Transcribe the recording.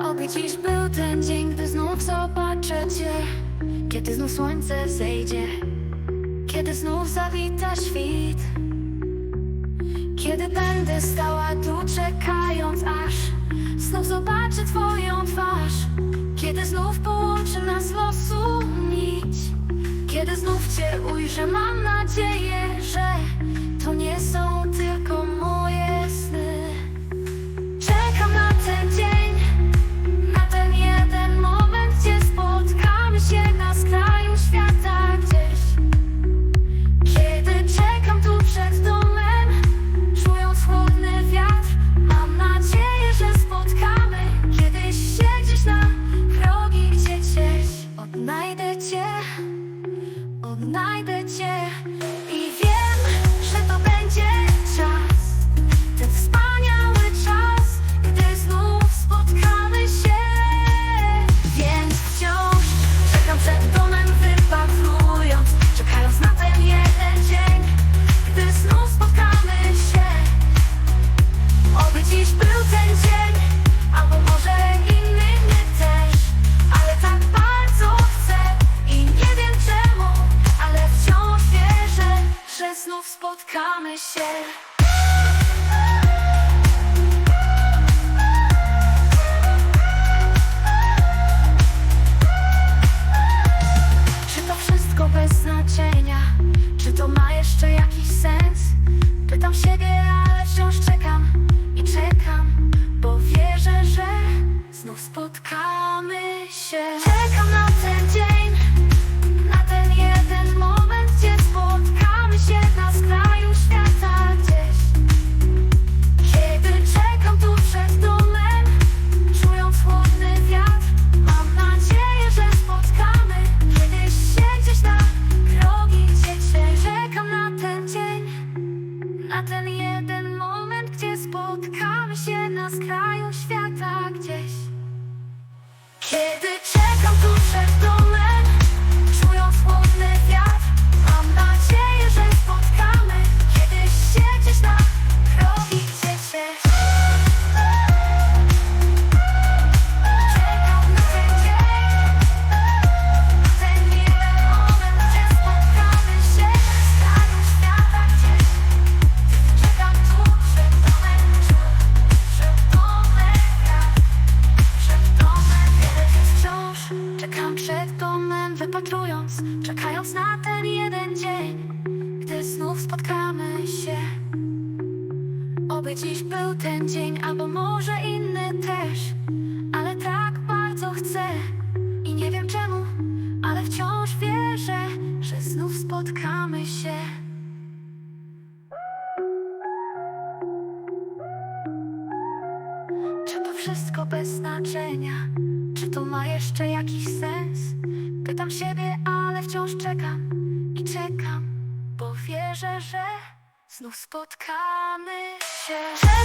Oby dziś był ten dzień, gdy znów zobaczę cię Kiedy znów słońce zejdzie Kiedy znów zawita świt. Kiedy będę stała tu czekając aż Znów zobaczę twoją twarz. Kiedy znów połączy nas losu nić. Kiedy znów cię ujrzę, mam nadzieję Odnajdę cię, odnajdę cię. myself Spotkamy się na skraju świata gdzieś. Kiedy wypatrując, czekając na ten jeden dzień, gdy znów spotkamy się. Oby dziś był ten dzień, albo może inny też, ale tak bardzo chcę i nie wiem czemu, ale wciąż wierzę, że znów spotkamy się. Czy to wszystko bez znaczenia? Czy to ma jeszcze jakiś sens? Pytam siebie, ale wciąż czekam i czekam, bo wierzę, że znów spotkamy się.